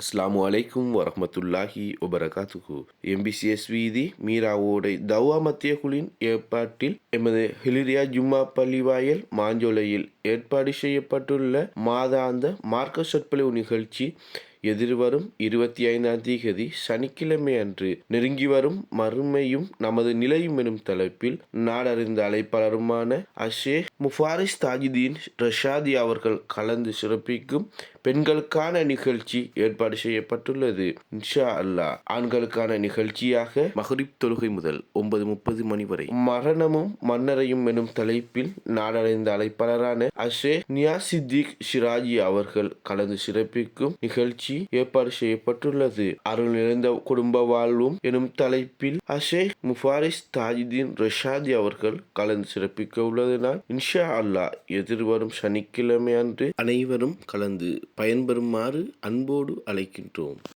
அஸ்லாம் அலைக்கும் வரமத்துல்லாஹி வபரகாத்துஹு எம்பிசிஎஸ் வீதி மீராவோடை தவா மத்திய குழுவின் ஏற்பாட்டில் எமது ஹிலிரியா ஜும்மா பள்ளிவாயல் மாஞ்சோலையில் ஏற்பாடு செய்யப்பட்டுள்ள மாதாந்த மார்க்க சொற்பொழிவு நிகழ்ச்சி எதிர்வரும் இருபத்தி ஐந்தாம் தேதி சனிக்கிழமை அன்று நெருங்கி வரும் மறுமையும் நமது நிலையும் எனும் தலைப்பில் நாடறிந்த அழைப்பாளருமான அஷே முஃபாரிஸ் தாஜிதீன் ரஷாதி அவர்கள் கலந்து சிறப்பிக்கும் பெண்களுக்கான நிகழ்ச்சி ஏற்பாடு செய்யப்பட்டுள்ளது. இன்ஷா அல்லா ஆண்களுக்கான நிகழ்ச்சியாக மஹரிப் தொழுகை முதல் ஒன்பது முப்பது மணி வரை மரணமும் மன்னரையும் எனும் தலைப்பில் நாடறிந்த அழைப்பாளரான அஷே நியாசித்திக் ஷிராஜி அவர்கள் கலந்து சிறப்பிக்கும் நிகழ்ச்சி ஏற்பாடு செய்யப்பட்டுள்ளது அருள் நிறைந்த குடும்ப வாழ்வும் எனும் தலைப்பில் அஷே முஃபாரிஸ் தாஜிதீன் ரஷாதி அவர்கள் கலந்து சிறப்பிக்க உள்ளதனால் இன்ஷா அல்லாஹ் எதிர்வரும் சனிக்கிழமை அன்று அனைவரும் கலந்து பயன்பெறுமாறு அன்போடு அழைக்கின்றோம்.